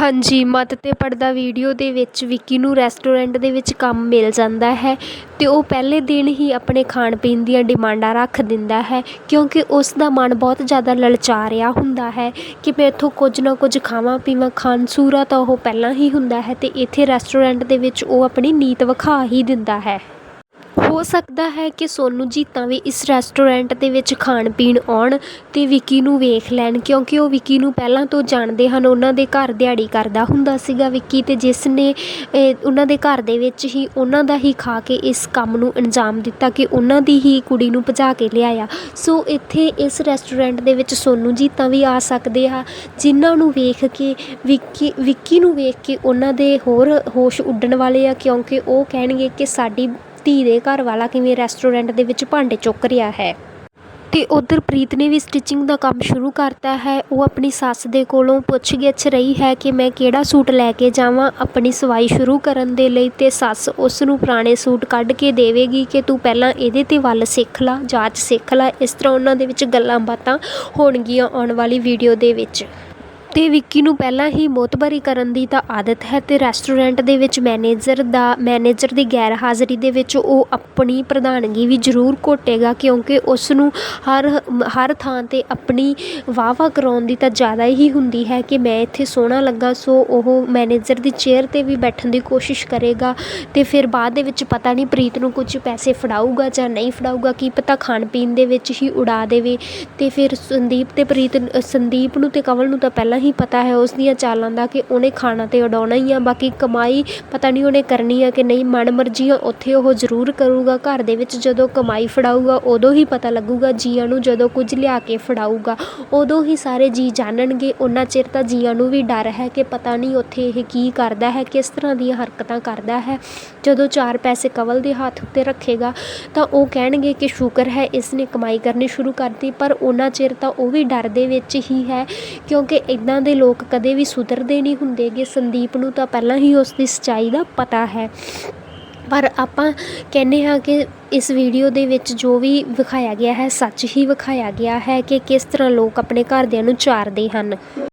ਹਾਂਜੀ ਮੱਤ ਤੇ ਪੜਦਾ ਵੀਡੀਓ ਦੇ ਵਿੱਚ ਵਿੱਕੀ ਨੂੰ ਰੈਸਟੋਰੈਂਟ ਦੇ ਵਿੱਚ ਕੰਮ ਮਿਲ ਜਾਂਦਾ ਹੈ ਅਤੇ ਉਹ ਪਹਿਲੇ ਦਿਨ ਹੀ ਆਪਣੇ ਖਾਣ ਪੀਣ ਦੀਆਂ ਡਿਮਾਂਡਾਂ ਰੱਖ ਦਿੰਦਾ ਹੈ ਕਿਉਂਕਿ ਉਸ ਦਾ ਮਨ ਬਹੁਤ ਜ਼ਿਆਦਾ ਲਲਚਾ ਰਿਹਾ ਹੁੰਦਾ ਹੈ ਕਿ ਮੈਂ ਇੱਥੋਂ ਕੁਝ ਨਾ ਕੁਝ ਖਾਵਾਂ, ਪੀਵਾਂ, ਖਾਣ ਸੂਰਾ ਤਾਂ ਉਹ ਪਹਿਲਾਂ ਹੀ ਹੁੰਦਾ ਹੈ ਅਤੇ ਇੱਥੇ ਰੈਸਟੋਰੈਂਟ ਦੇ ਵਿੱਚ ਉਹ ਆਪਣੀ ਨੀਤ ਵਿਖਾ ਹੀ ਦਿੰਦਾ ਹੈ। ਹੋ ਸਕਦਾ ਹੈ ਕਿ ਸੋਨੂੰ ਜੀਤਾਂ ਵੀ ਇਸ ਰੈਸਟੋਰੈਂਟ ਦੇ ਵਿੱਚ ਖਾਣ ਪੀਣ ਆਉਣ ਅਤੇ ਵਿੱਕੀ ਨੂੰ ਵੇਖ ਲੈਣ, ਕਿਉਂਕਿ ਉਹ ਵਿੱਕੀ ਨੂੰ ਪਹਿਲਾਂ ਤੋਂ ਜਾਣਦੇ ਹਨ, ਉਹਨਾਂ ਦੇ ਘਰ ਦਿਹਾੜੀ ਕਰਦਾ ਹੁੰਦਾ ਸੀਗਾ ਵਿੱਕੀ ਅਤੇ ਜਿਸ ਨੇ ਉਹਨਾਂ ਦੇ ਘਰ ਦੇ ਵਿੱਚ ਹੀ ਉਹਨਾਂ ਦਾ ਹੀ ਖਾ ਕੇ ਇਸ ਕੰਮ ਨੂੰ ਅੰਜਾਮ ਦਿੱਤਾ ਕਿ ਉਹਨਾਂ ਦੀ ਹੀ ਕੁੜੀ ਨੂੰ ਭਜਾ ਕੇ ਲਿਆਇਆ। ਸੋ ਇੱਥੇ ਇਸ ਰੈਸਟੋਰੈਂਟ ਦੇ ਵਿੱਚ ਸੋਨੂੰ ਜੀਤਾਂ ਵੀ ਆ ਸਕਦੇ ਆ, ਜਿਨ੍ਹਾਂ ਨੂੰ ਵੇਖ ਕੇ ਵਿੱਕੀ ਵਿੱਕੀ ਨੂੰ ਵੇਖ ਕੇ ਉਹਨਾਂ ਦੇ ਹੋਰ ਹੋਸ਼ ਉੱਡਣ ਵਾਲੇ ਆ, ਕਿਉਂਕਿ ਉਹ ਕਹਿਣਗੇ ਕਿ ਸਾਡੀ ਧੀ ਦੇ ਘਰ ਵਾਲਾ ਕਿਵੇਂ ਰੈਸਟੋਰੈਂਟ ਦੇ ਵਿੱਚ ਭਾਂਡੇ ਚੁੱਕ ਰਿਹਾ ਹੈ? ਤੇ ਉਧਰ ਪ੍ਰੀਤ ਨੇ ਵੀ ਸਟਿਚਿੰਗ ਦਾ ਕੰਮ ਸ਼ੁਰੂ ਕਰਤਾ ਹੈ। ਉਹ ਆਪਣੀ ਸੱਸ ਦੇ ਕੋਲੋਂ ਪੁੱਛ ਗਿੱਛ ਰਹੀ ਹੈ ਕਿ ਮੈਂ ਕਿਹੜਾ ਸੂਟ ਲੈ ਕੇ ਜਾਵਾਂ। ਆਪਣੀ ਸਵਾਈ ਸ਼ੁਰੂ ਕਰਨ ਦੇ ਲਈ ਤੇ ਸੱਸ ਉਸ ਨੂੰ ਪੁਰਾਣੇ ਸੂਟ ਕੱਢ ਕੇ ਦੇਵੇਗੀ ਕਿ ਤੂੰ ਪਹਿਲਾਂ ਇਹਦੇ ਤੇ ਵੱਲ ਸਿੱਖ ਲਾ, ਜਾਂਚ ਸਿੱਖ ਲਾ। ਇਸ ਤਰ੍ਹਾਂ ਉਹਨਾਂ ਦੇ ਵਿੱਚ ਗੱਲਾਂ ਬਾਤਾਂ ਹੋਣਗੀਆਂ ਆਉਣ ਵਾਲੀ ਵੀਡੀਓ ਦੇ ਵਿੱਚ। ਅਤੇ ਵਿੱਕੀ ਨੂੰ ਪਹਿਲਾਂ ਹੀ ਮੋਤਬਰੀ ਕਰਨ ਦੀ ਤਾਂ ਆਦਤ ਹੈ ਅਤੇ ਰੈਸਟੋਰੈਂਟ ਦੇ ਵਿੱਚ ਮੈਨੇਜਰ ਦਾ ਮੈਨੇਜਰ ਦੀ ਗੈਰ ਹਾਜ਼ਰੀ ਦੇ ਵਿੱਚ ਉਹ ਆਪਣੀ ਪ੍ਰਧਾਨਗੀ ਵੀ ਜ਼ਰੂਰ ਘੋਟੇਗਾ ਕਿਉਂਕਿ ਉਸ ਨੂੰ ਹਰ ਹਰ ਥਾਂ ਤੇ ਆਪਣੀ ਵਾਹ-ਵਾਹ ਕਰਾਉਣ ਦੀ ਤਾਂ ਜ਼ਿਆਦਾ ਹੀ ਹੁੰਦੀ ਹੈ ਕਿ ਮੈਂ ਇੱਥੇ ਸੋਹਣਾ ਲੱਗਾ, ਸੋ ਉਹ ਮੈਨੇਜਰ ਦੀ ਚੇਅਰ ਤੇ ਵੀ ਬੈਠਣ ਦੀ ਕੋਸ਼ਿਸ਼ ਕਰੇਗਾ ਅਤੇ ਫਿਰ ਬਾਅਦ ਦੇ ਵਿੱਚ ਪਤਾ ਨਹੀਂ ਪ੍ਰੀਤ ਨੂੰ ਕੁਝ ਪੈਸੇ ਫੜਾਊਗਾ ਜਾਂ ਨਹੀਂ ਫੜਾਊਗਾ, ਕੀ ਪਤਾ ਖਾਣ ਪੀਣ ਦੇ ਵਿੱਚ ਹੀ ਉਡਾ ਦੇਵੇ ਅਤੇ ਫਿਰ ਸੰਦੀਪ ਅਤੇ ਪ੍ਰੀਤ, ਸੰਦੀਪ ਨੂੰ ਅਤੇ ਕੰਵਲ ਨੂੰ ਤਾਂ ਪਹਿਲਾਂ ਹੀ ਪਤਾ ਹੈ ਉਸ ਦੀਆਂ ਚਾਲਾਂ ਦਾ ਕਿ ਉਹਨੇ ਖਾਣਾ ਤੇ ਉਡਾਉਣਾ ਹੀ ਆ, ਬਾਕੀ ਕਮਾਈ ਪਤਾ ਨਹੀਂ ਉਹਨੇ ਕਰਨੀ ਆ ਕਿ ਨਹੀਂ, ਮਨ ਮਰਜ਼ੀ ਆ, ਉੱਥੇ ਉਹ ਜ਼ਰੂਰ ਕਰੂਗਾ, ਘਰ ਦੇ ਵਿੱਚ ਜਦੋਂ ਕਮਾਈ ਫੜਾਊਗਾ, ਉਦੋਂ ਹੀ ਪਤਾ ਲੱਗੂਗਾ, ਜੀਆਂ ਨੂੰ ਜਦੋਂ ਕੁਝ ਲਿਆ ਕੇ ਫੜਾਊਗਾ, ਉਦੋਂ ਹੀ ਸਾਰੇ ਜੀ ਜਾਣਨਗੇ, ਉਹਨਾਂ ਚਿਰ ਤਾਂ ਜੀਆਂ ਨੂੰ ਵੀ ਡਰ ਹੈ ਕਿ ਪਤਾ ਨਹੀਂ ਉੱਥੇ ਇਹ ਕੀ ਕਰਦਾ ਹੈ, ਕਿਸ ਤਰ੍ਹਾਂ ਦੀਆਂ ਹਰਕਤਾਂ ਕਰਦਾ ਹੈ, ਜਦੋਂ ਚਾਰ ਪੈਸੇ ਕਵਲ ਦੇ ਹੱਥ ਉੱਤੇ ਰੱਖੇਗਾ, ਤਾਂ ਉਹ ਕਹਿਣਗੇ ਕਿ ਸ਼ੁਕਰ ਹੈ ਇਸ ਨੇ ਕਮਾਈ ਕਰਨੀ ਸ਼ੁਰੂ ਕਰਤੀ, ਪਰ ਉਹਨਾਂ ਚਿਰ ਤਾਂ ਉਹ ਵੀ ਡਰ ਦੇ ਵਿੱਚ ਹੀ ਹੈ, ਕਿਉਂਕਿ ਇਦਾਂ ਦੇ ਲੋਕ ਕਦੇ ਵੀ ਸੁਧਰਦੇ ਨਹੀਂ ਹੁੰਦੇ ਗੇ ਸੰਦੀਪ ਨੂੰ ਤਾਂ ਪਹਿਲਾਂ ਹੀ ਉਸ ਦੀ ਸੱਚਾਈ ਦਾ ਪਤਾ ਹੈ। ਪਰ ਆਪਾਂ ਕਹਿੰਦੇ ਹਾਂ ਕਿ ਇਸ ਵੀਡੀਓ ਦੇ ਵਿੱਚ ਜੋ ਵੀ ਵਿਖਾਇਆ ਗਿਆ ਹੈ, ਸੱਚ ਹੀ ਵਿਖਾਇਆ ਗਿਆ ਹੈ ਕਿ ਕਿਸ ਤਰ੍ਹਾਂ ਲੋਕ ਆਪਣੇ ਘਰਦਿਆਂ ਨੂੰ ਚਾਰਦੇ ਹਨ।